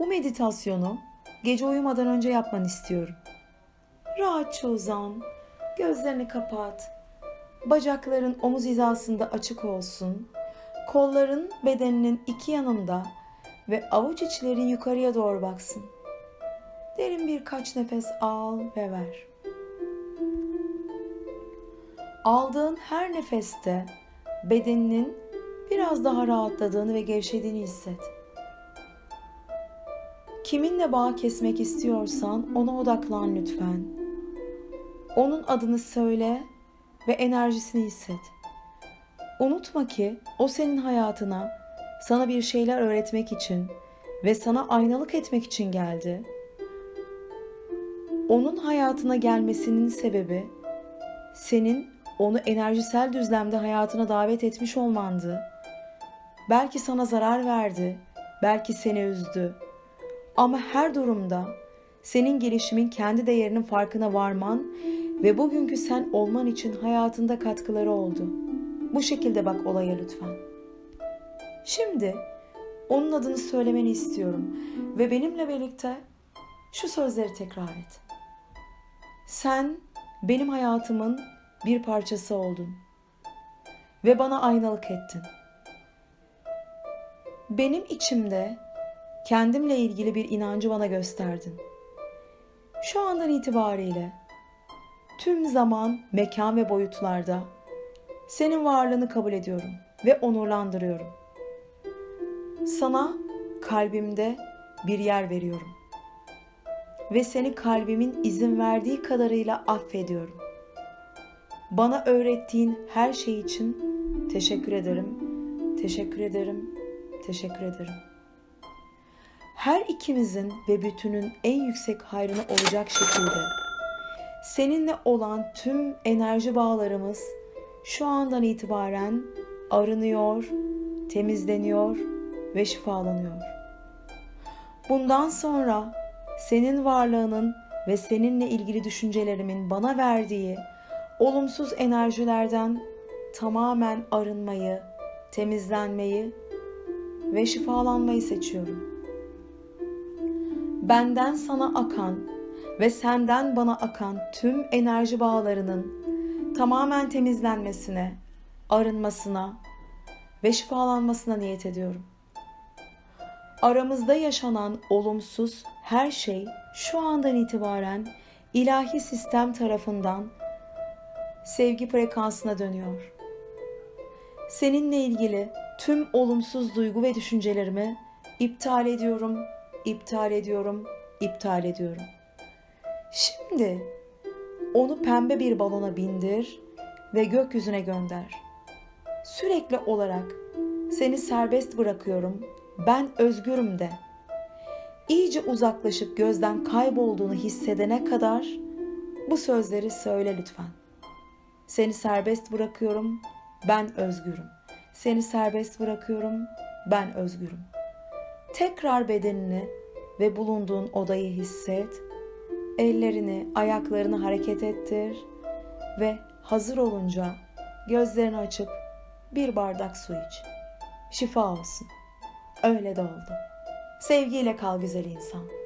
Bu meditasyonu gece uyumadan önce yapmanı istiyorum. Rahatça uzan, gözlerini kapat. Bacakların omuz hizasında açık olsun. Kolların bedeninin iki yanında ve avuç içlerin yukarıya doğru baksın. Derin birkaç nefes al ve ver. Aldığın her nefeste bedeninin biraz daha rahatladığını ve gevşediğini hisset. Kiminle bağ kesmek istiyorsan ona odaklan lütfen. Onun adını söyle ve enerjisini hisset. Unutma ki o senin hayatına sana bir şeyler öğretmek için ve sana aynalık etmek için geldi. Onun hayatına gelmesinin sebebi senin onu enerjisel düzlemde hayatına davet etmiş olmandı. Belki sana zarar verdi, belki seni üzdü. Ama her durumda senin gelişimin kendi değerinin farkına varman ve bugünkü sen olman için hayatında katkıları oldu. Bu şekilde bak olaya lütfen. Şimdi onun adını söylemeni istiyorum ve benimle birlikte şu sözleri tekrar et. Sen benim hayatımın bir parçası oldun ve bana aynalık ettin. Benim içimde kendimle ilgili bir inancı bana gösterdin. Şu andan itibariyle tüm zaman, mekan ve boyutlarda senin varlığını kabul ediyorum ve onurlandırıyorum. Sana kalbimde bir yer veriyorum. Ve seni kalbimin izin verdiği kadarıyla affediyorum. Bana öğrettiğin her şey için teşekkür ederim. Teşekkür ederim. Teşekkür ederim. Her ikimizin ve bütünün en yüksek hayrına olacak şekilde seninle olan tüm enerji bağlarımız şu andan itibaren arınıyor, temizleniyor ve şifalanıyor. Bundan sonra senin varlığının ve seninle ilgili düşüncelerimin bana verdiği olumsuz enerjilerden tamamen arınmayı, temizlenmeyi ve şifalanmayı seçiyorum. Benden sana akan ve senden bana akan tüm enerji bağlarının tamamen temizlenmesine, arınmasına ve şifalanmasına niyet ediyorum. Aramızda yaşanan olumsuz her şey şu andan itibaren ilahi sistem tarafından sevgi frekansına dönüyor. Seninle ilgili tüm olumsuz duygu ve düşüncelerimi iptal ediyorum, iptal ediyorum, iptal ediyorum. Şimdi onu pembe bir balona bindir ve gökyüzüne gönder. Sürekli olarak seni serbest bırakıyorum. Ben özgürüm de. İyice uzaklaşıp gözden kaybolduğunu hissedene kadar bu sözleri söyle lütfen. Seni serbest bırakıyorum. Ben özgürüm. Seni serbest bırakıyorum. Ben özgürüm. Tekrar bedenini ve bulunduğun odayı hisset. Ellerini, ayaklarını hareket ettir ve hazır olunca gözlerini açıp bir bardak su iç. Şifa olsun. Öyle de oldu. Sevgiyle kal güzel insan.